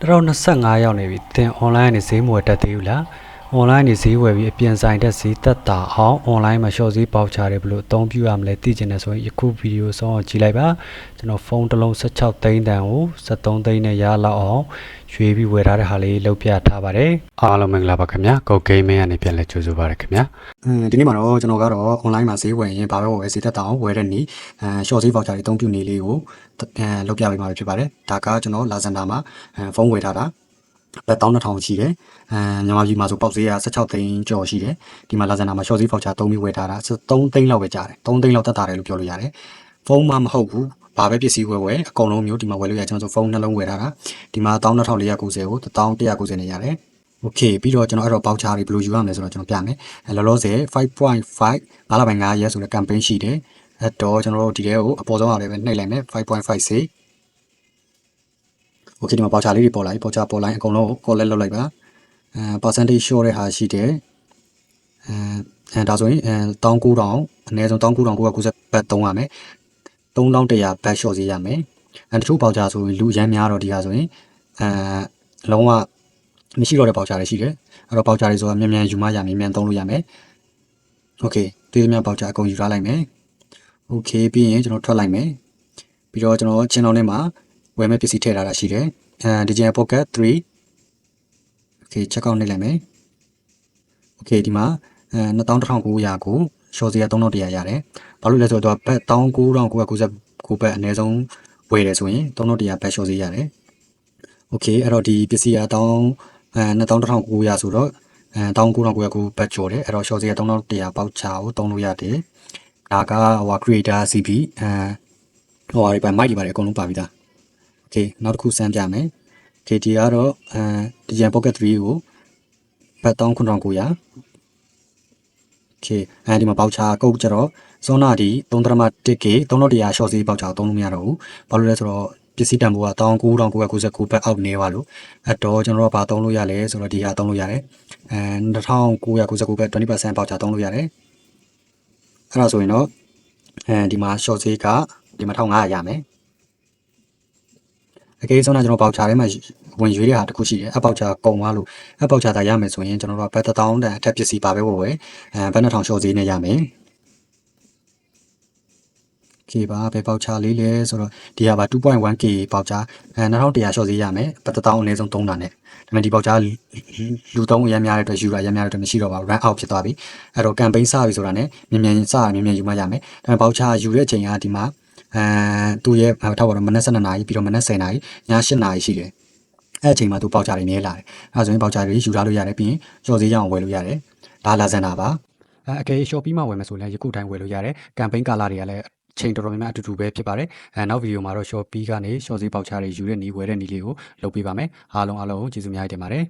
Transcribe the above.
2025ရောက်နေပြီသင် online ကနေဈေးမဝယ်တတ်သေးဘူးလား online နေဈေးဝယ်ပြီးအပြင်ဆိုင်တဲ့ဈေးသက်သာအောင် online မှာ short ဈေးပေါက်ချတယ်ဘယ်လိုအသုံးပြုရမလဲသိချင်တယ်ဆိုရင်ယခုဗီဒီယိုဆုံးအောင်ကြည့်လိုက်ပါကျွန်တော်ဖုန်းတစ်လုံး16သိန်းတန်ကို73သိန်းနဲ့ရလောက်အောင်ရွေးပြီးဝယ်ထားတဲ့ဟာလေးလုပ်ပြထားပါတယ်အားလုံးမင်္ဂလာပါခင်ဗျာ Go Gaming ကနေပြန်လဲကြိုဆိုပါရခင်ဗျာအဲဒီနေ့မှာတော့ကျွန်တော်ကတော့ online မှာဈေးဝယ်ရင်ဘာပဲဝယ်ဈေးသက်တောင်ဝယ်တဲ့နေ့အဲ short ဈေး voucher တွေအသုံးပြုနေလေးကိုအဲလုပ်ပြပေးမှာဖြစ်ပါတယ်ဒါကကျွန်တော် Lazada မှာအဲဖုန်းဝယ်ထားတာ ဘက်12000ရှိတယ်။အဲမြန်မာပြည်မှာဆိုပေါက်ဈေးက16သိန်းကျော်ရှိတယ်။ဒီမှာလာဇန်နာမှာ short ဈေးဖောက်ချ3မျိုးဝယ်ထားတာ3သိန်းလောက်ပဲကြားတယ်။3သိန်းလောက်တက်တာတယ်လို့ပြောလို့ရတယ်။ဖုန်းမှမဟုတ်ဘူး။ဘာပဲပစ္စည်းဝယ်ဝယ်အကုန်လုံးမျိုးဒီမှာဝယ်လို့ရကျွန်တော်ဆိုဖုန်းနှလုံးဝယ်ထားတာ။ဒီမှာ12490ကို1190နဲ့ရတယ်။ okay ပြီးတော့ကျွန်တော်အဲ့တော့ voucher တွေဘယ်လိုယူရမလဲဆိုတော့ကျွန်တော်ပြမယ်။လောလောဆယ်5.5ဘာလာပိုင်း9ရက်ဆိုတဲ့ campaign ရှိတယ်။အဲ့တော့ကျွန်တော်တို့ဒီထဲကိုအပေါ်ဆုံးအရပဲနှိပ်လိုက်မယ်5.56 โอเคဒီမှာ voucher လေးတွေပေါ်လာပြီ voucher ပေါ်လိုက်အကုန်လုံးကို collect လုပ်လိုက်ပါအဲ percentage short တဲ့ဟာရှိတယ်အဲအဲဒါဆိုရင်အဲ19000အနည်းဆုံး19990ဘတ်သုံးရမယ်3100ဘတ် short ဈေးရမယ်အဲတချို့ voucher ဆိုရင်လူရမ်းများတော့ဒီဟာဆိုရင်အဲလုံးဝ မရှိတော့တဲ့ voucher တွေရှိတယ်အဲ့တော့ voucher တွေဆိုတာမြန်မြန်ယူမှရမယ်မြန်သုံးလို့ရမယ်โอเคတွေ့သမျှ voucher အကုန်ယူထားလိုက်မယ်โอเคပြီးရင်ကျွန်တော်ထွက်လိုက်မယ်ပြီးတော့ကျွန်တော် channel လေးမှာ ဝယ်မဲ့ပစ္စည်းထည့်ထားတာရှိတယ်အဲ Digital Pocket 3 Okay check out နေလိုက်မယ် Okay ဒီမှာအဲ21,900ကို short စီက3,100ရတယ်ဘာလို့လဲဆိုတော့ဘက်19,999ဘက်အနည်းဆုံးဝယ်တယ်ဆိုရင်3,100ဘက် short စီရတယ် Okay အဲ့တော့ဒီပစ္စည်းက1000အဲ21,900ဆိုတော့အဲ19,999ဘက်ကျော်တယ်အဲ့တော့ short စီက3,100ပေါက်ချကိုသုံးလို့ရတယ်ဒါကဟို creator CP အဲဟိုဟာဒီပါ mic ဒီပါတယ်အကုန်လုံးပါပြီးသား โอเคနောက်တစ်ခုစမ်းပြမယ် KT ကတော့အဲ Digital Pocket 3ကိုဘတ်19900 โอเคအဲဒီမှာပေါက်ချာကုတ်ကြတော့စောနာဒီ 3.1K 3100 short စီပေါက်ချာကိုတုံးလို့မရတော့ဘူးဘာလို့လဲဆိုတော့ပစ္စည်းတန်ဖိုးက19999ဘတ်အောက်နေပါလို့အဲ့တော့ကျွန်တော်တို့ကဘာသုံးလို့ရလဲဆိုတော့ဒီဟာသုံးလို့ရတယ်အဲ2999ဘတ်20%ပေါက်ချသုံးလို့ရတယ်အဲ့ဒါဆိုရင်တော့အဲဒီမှာ short ဈေးကဒီမှာ1500ရမယ် အကယ်ဆုံးတော့ကျွန်တော်ပေါက်ချထဲမှာဝင်ရွေးတဲ့ဟာတစ်ခုရှိတယ်အပေါက်ချကုန်သွားလို့အပေါက်ချသာရမယ်ဆိုရင်ကျွန်တော်တို့ကဘတ်1000တန်အထက်ပစ္စည်းပါပဲဝယ်ဝယ်အဲဘတ်2000 short ဈေးနဲ့ရမယ်ကေပါပဲပေါက်ချလေးလဲဆိုတော့ဒီဟာပါ 2.1k ပေါက်ချအဲ2100 short ဈေးရမယ်ပတ်တောင်းအနည်းဆုံး3တာနဲ့ဒါပေမဲ့ဒီပေါက်ချလူသုံးအများများတဲ့အတွက်ယူရအများများတဲ့အတွက်မရှိတော့ပါဘူး run out ဖြစ်သွားပြီအဲ့တော့ campaign စပြီဆိုတာနဲ့မြန်မြန်စရမြန်မြန်ယူမှရမယ်ဒါပေမဲ့ပေါက်ချယူတဲ့အချိန်ကဒီမှာ အဲသူ့ရဲ့ထောက်ပါတော့မနက်7:00နာရီပြီးတော့မနက်10:00နာရီည8:00နာရီရှိတယ်အဲ့အချိန်မှာသူပေါက်ချတွေနည်းလာတယ်အဲ့ဒါဆိုရင်ပေါက်ချတွေယူထားလို့ရတယ်ပြီးရင်ကျော်ဈေးရအောင်ဝယ်လို့ရတယ်ဒါလာဇန်နာပါအဲအကယ်၍ short ပြီးမှဝယ်မယ်ဆိုရင်လည်းယခုတိုင်းဝယ်လို့ရတယ် campaign ကာလတွေကလည်းချိန်တော်တော်များများအတူတူပဲဖြစ်ပါတယ်အဲနောက်ဗီဒီယိုမှာတော့ short ပြီးကနေ short ဈေးပေါက်ချတွေယူတဲ့နီးဝယ်တဲ့နီးလေးကိုလုပ်ပေးပါမယ်အားလုံးအားလုံးကျေးဇူးများတင်ပါတယ်